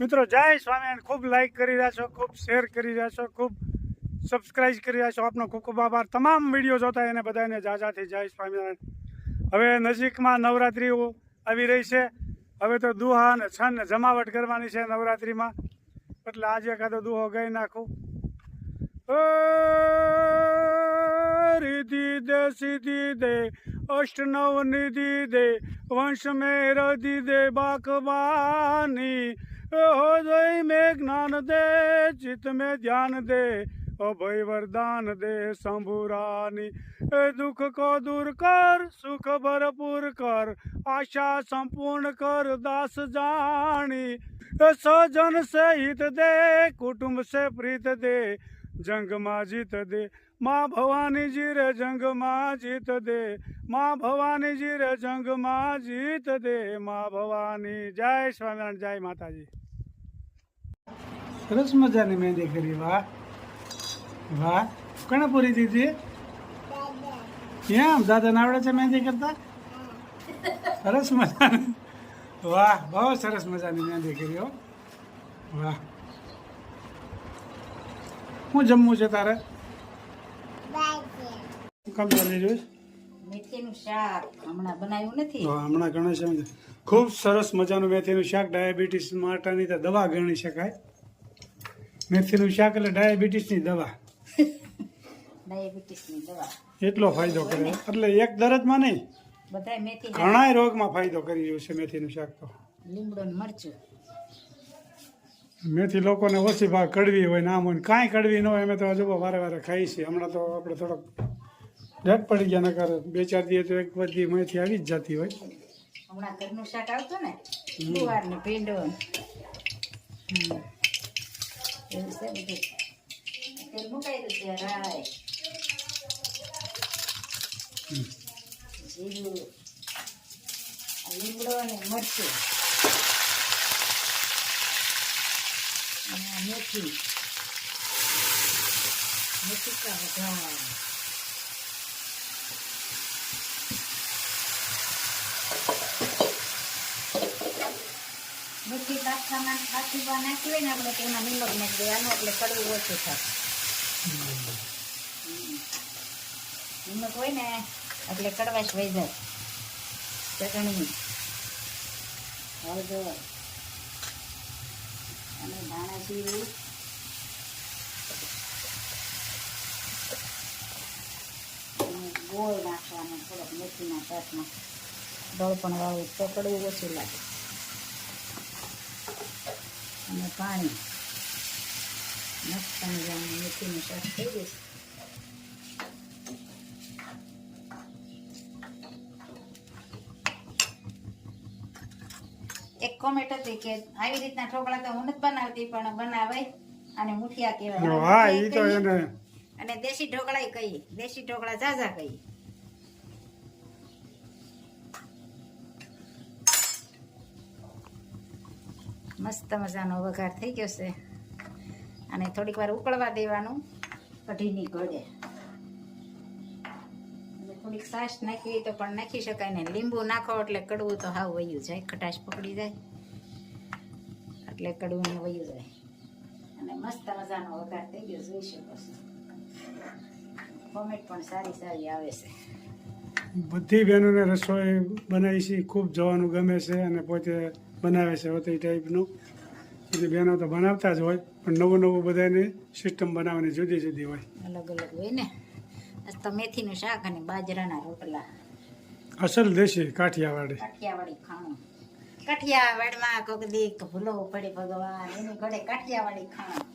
મિત્રો, જય સ્વામિનારાયણ. ખૂબ લાઇક કરી રહ્યા છો, ખૂબ શેર કરી રહ્યા છો, ખૂબ સબસ્ક્રાઈબ કરી રહ્યા છો. આપનો ખૂબ ખૂબ આભાર. તમામ વીડિયો જોતા એને બધાને જાજાથી જય સ્વામિનારાયણ. હવે નજીકમાં નવરાત્રિઓ આવી રહી છે. હવે તો દુહા ને છન જમાવટ કરવાની છે નવરાત્રિમાં. એટલે આજે એકાદો દુહો ગઈ નાખું. રિધિ દે સિદ્ધિ દે અષ્ટ નવ નિધિ દે વંશ મેર રધિ દે બાકવાની हो जय में ज्ञान दे चित में ध्यान दे ओ अभय वरदान दे शंभुरानी दुख को दूर कर सुख भरपूर कर आशा संपूर्ण कर दास जानी सजन से हित दे कुटुंब से प्रीत दे जंग माजित दे માં ભવાનીજી રે જંગમાં જીત દે, માં ભવાનીજી રે જંગમાં જીત દે, માં ભવાની જય સ્વામિનારાયણ, જય માતાજી. સરસ મજાની મહેંદી કરી, વાહ. વાહ. કોને પૂરી દીધી? કેમ? દાદાને આવડે છે મહેંદી કરતા? સરસ મજાની. વાહ, બહુ સરસ મજાની મહેંદી કરી, હો. વાહ. શું જમવું છે તારે? કામ ચાલી રહ્યું મેથીનું શાક. હમણાં બનાવ્યું નથી. હમણાં ગણેશ ખૂબ સરસ મજાનું મેથીનું શાક ડાયાબિટીસ માટેની દવા ગણી શકાય. મેથીનું શાક એટલે ડાયાબિટીસની દવા. ડાયાબિટીસની દવા. એટલો ફાયદો કરે. એટલે એક દરજમાં નહીં. બધા મેથી ઘણાય રોગમાં ફાયદો કરી રહ્યું છે મેથીનું શાક તો. લીમડો મરચું. મેથી લોકોને ઓછી ભાગ કડવી હોય નામ હોય કાંઈ કડવી ન હોય અમે તો હજુ વારે વારે ખાઈ છીએ. હમણાં તો આપણે થોડોક ડેટ પડી ગયા નકર બે ચાર દિવસ તો એક બધી મેથી આવી જ જતી હોય. હમણાં ઘરનું શાક આવતું ને ગુવાર ને ભીંડો ને. એવું છે બધું. તેલ મુકાઈ છે રાય. જીરું લીમડો અને મરચું. અને મેથી મેથી કા વઘાર મેથી બાફામાં બાફીમાં નાખી હોય ને આપણે તેમાં નિમક નાખી દેવાનું એટલે કડવું ઓછું થાય નીમક હોય ને એટલે કડવાશ વહી જાય ચટણી હળદર અને ધાણા જીરું. ગોળ નાખવાનો થોડોક મેથીના શાકમાં. દળપણ વાળું પકડવું કડવું ઓછું લાગે. અને પાણી. મસ્ત મેથીનું શાક થઈ જશે એક કોમેન્ટ હતી કે આવી રીતના ઢોકળા તો હું નથી બનાવતી પણ બનાવાય અને મુઠિયા કહેવાય. હા એ તો એને અને દેશી ઢોકળા કહીએ. દેશી ઢોકળા ઝાઝા કહીએ. મસ્ત મજાનો વઘાર થઈ ગયો છે. અને થોડીક વાર ઉકળવા દેવાનું. કઢીની થોડીક છાશ નાખી હોય તો પણ નાખી શકાય ને. લીંબુ નાખો એટલે કડવું તો હાવ વયું જાય. ખટાશ પકડી જાય. એટલે કડવું ને વયું જાય. અને મસ્ત મજાનો વઘાર થઈ ગયો જોઈ શકો છો. કોમેન્ટ પણ સારી સારી આવે છે. બધી બહેનોને રસોઈ બનાવી છે. ખૂબ જોવાનું ગમે છે અને પોતે બનાવે છે હોતી ટાઈપનું. બધી બહેનો તો બનાવતા જ હોય પણ નવું નવું બધાની સિસ્ટમ બનાવવાની જુદી જુદી હોય. અલગ અલગ હોય ને. આજ તો મેથીનું શાક અને બાજરાના રોટલા. અસલ દેશી કાઠિયાવાડી. કાઠિયાવાડી ખાણું. કાઠિયાવાડમાં કોક દી ભૂલો પડે ભગવાન એની ઘડે કાઠિયાવાડી ખાણું.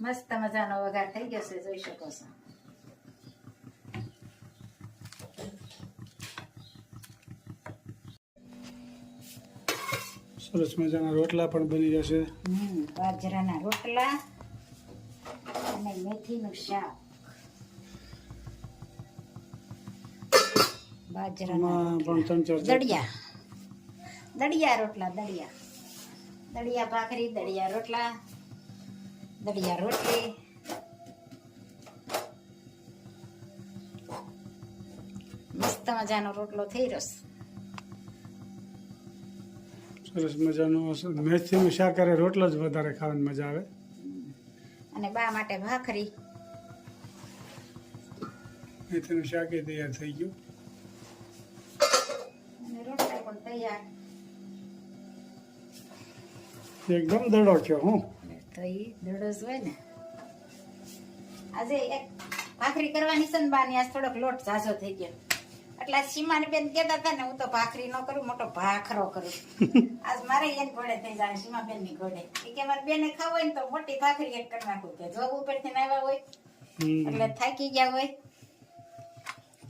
મસ્ત મજાનો વઘાર થઈ ગયો છે જોઈ શકો છો. સરસ મજાના રોટલા પણ બની જશે. બાજરાના રોટલા. અને મેથીનું શાક. બાજરાના દળિયા. દળિયા રોટલા દળિયા. દળિયા ભાખરી દળિયા રોટલા દળિયા રોટલી. મસ્ત મજાનો રોટલો થઈ રહ્યો સરસ મજાનું મેથીનું શાક કરે રોટલો જ વધારે ખાવાની મજા આવે. અને બા માટે ભાખરી. મેથીનું શાક એ તૈયાર થઈ ગયું. અને રોટલા પણ તૈયાર. એકદમ દડો થયો હું. તો એ દડોસ હોય ને. આજે એક ભાખરી કરવાની છે ને બાની આજ થોડોક લોટ ઝાઝો થઈ ગયો. એટલે સીમાની બેન કહેતા હતા ને હું તો ભાખરી ન કરું મોટો ભાખરો કરું. આજ મારે એક ઘોડે થઈ જાય સીમા બેનની ઘોડે. એ કે મારે બેને ખાવ હોય ને તો મોટી ભાખરી એક કરી નાખું. કે જોબ ઉપરથી આવ્યા હોય એટલે થાકી ગયા હોય.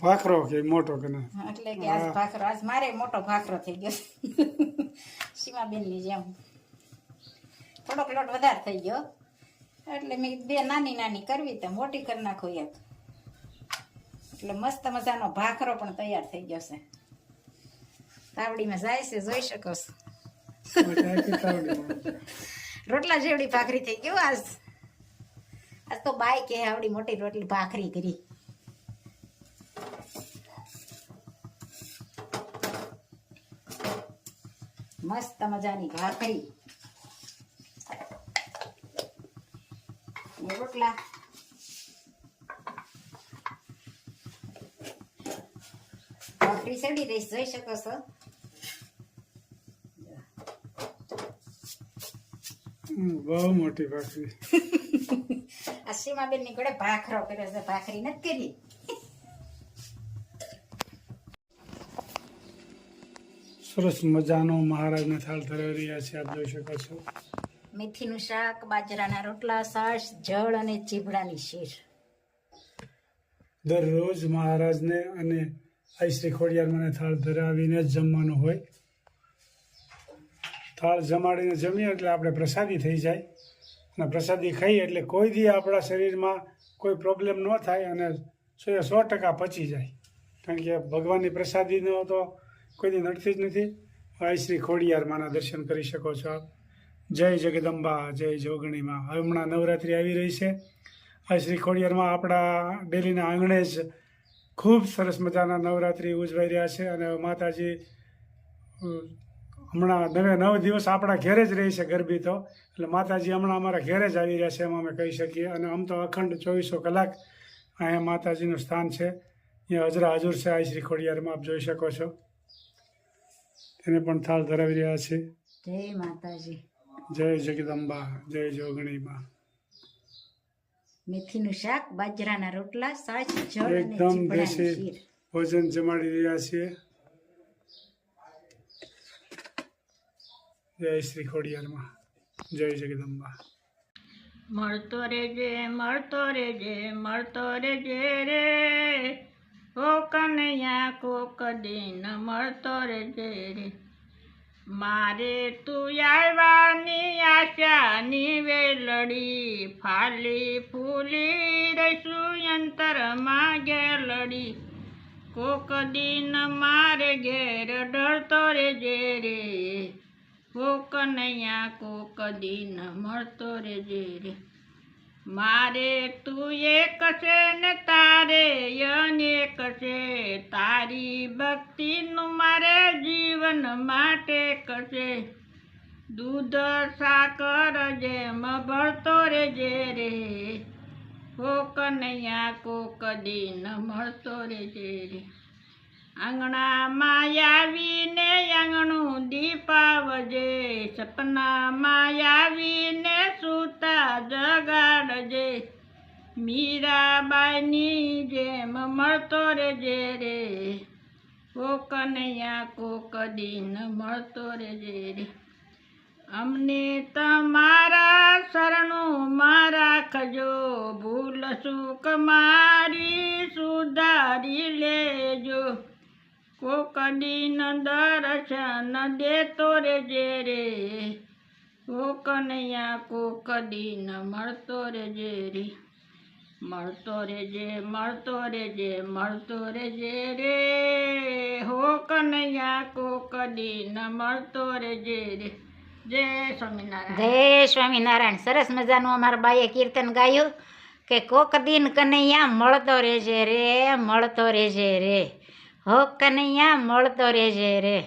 ભાખરો કે મોટો કે એટલે કે આજ ભાખરો આજ મારે મોટો ભાખરો થઈ ગયો. સીમા બેનની જેમ. થોડોક લોટ વધારે થઈ ગયો. એટલે મેં બે નાની નાની કરવી તો મોટી કરી નાખો એક એટલે મસ્ત મજાનો ભાખરો પણ તૈયાર થઈ ગયો છે. તાવડીમાં જાય છે, જોઈ શકો છો. રોટલા જેવડી ભાખરી થઈ ગયું આજ. આજ તો બાય કે આવડી મોટી રોટલી ભાખરી કરી. મસ્ત મજાની ભાખરી. રોટલા ભાખરી ચડી રહીશ જોઈ શકો છો બહુ મોટી ભાખરી આ સીમાબેનની ઘોડે ભાખરો કર્યો છે ભાખરી નથી કરી. સરસ મજાનો મહારાજના થાળ ધરાવી રહ્યા છે આપ જોઈ શકો છો. મેથીનું શાક બાજરાના રોટલા સાસ જળ અને ચીભડાની શીર. દરરોજ મહારાજને અને આઈ શ્રી ખોડિયારમાંને થાળ ધરાવીને જ જમવાનું હોય. થાળ જમાડીને જમીએ એટલે આપણે પ્રસાદી થઈ જાય. અને પ્રસાદી ખાઈએ એટલે કોઈ દી આપણા શરીરમાં કોઈ પ્રોબ્લેમ ન થાય અને સો સો ટકા પચી જાય. કારણ કે ભગવાનની પ્રસાદીનો તો કોઈ દી નડતી જ નથી. આઈ શ્રી ખોડિયારમાંના દર્શન કરી શકો છો આપ. જય જગદંબા, જય જોગણીમાં. હમણાં નવરાત્રિ આવી રહી છે. આ શ્રી ખોડિયારમાં આપણા ડેલીના આંગણે જ ખૂબ સરસ મજાના નવરાત્રિ ઉજવાઈ રહ્યા છે અને માતાજી હમણાં નવે નવ દિવસ આપણા ઘેરે જ રહી છે ગરબી તો. એટલે માતાજી હમણાં અમારા ઘેરે જ આવી રહ્યા છે એમ અમે કહી શકીએ. અને આમ તો અખંડ ચોવીસો કલાક અહીંયા માતાજીનું સ્થાન છે. અહીંયા હજરા હજુર છે આ શ્રી ખોડિયારમાં આપ જોઈ શકો છો. એને પણ થાળ ધરાવી રહ્યા છે. જય માતાજી. જય જગદંબા જય જોગણીમાં. મેથીનું શાક બાજરાના રોટલા જળ અને એકદમ દેશી શીર ભોજન જમાડી રહ્યા છીએ. જય શ્રી ખોડિયારમાં. જય જગદંબા. મળતો રેજે મળતો રેજે મળતો રેજે રે. ઓ કનૈયા કોક દિન મળતો રેજે રે. મારે તું આવવાની આશાની વેલડી ફાલી ફૂલી રહીશું અંતરમાં ગેલડી. કોક દિન મારે ઘેર ડરતો રેજે રે. કોક નૈયા કોક દિન મળતો રે રે. મારે તું એક છે ને તારે અનેક છે. તારી ભક્તિનું મારે જીવન માટે કશે દૂધ સાકર જેમ ભળતો રેજે રે. કોક નૈયા કોક દિન મળતો રેજે રે. આંગણામાં આવીને આંગણું દીપાવજે. સપનામાં આવીને સૂતા જગાડજે મીરાબાઈની જેમ મળતો રેજે રે. કોક નૈયા કોક દિન મળતો રેજે રે. અમને તમારા શરણું મારા રાખજો. ભૂલ સુખ મારી સુધારી લેજો. કોક દિન દર્શન દેતો રેજે રે. કોક નૈયા કોક દિન મળતો રેજે રે. મળતો રેજે મળતો રેજે મળતો રેજે રે. હો કનૈયા કોક દિન મળતો રેજે રે. જય સ્વામિનારાયણ. જય સ્વામિનારાયણ. સરસ મજાનું અમારા બાઈએ કીર્તન ગાયું કે કોક દિન કનૈયા મળતો રેજે રે, મળતો રેજે રે. હો કનૈયા, મળતો રહેજે રે.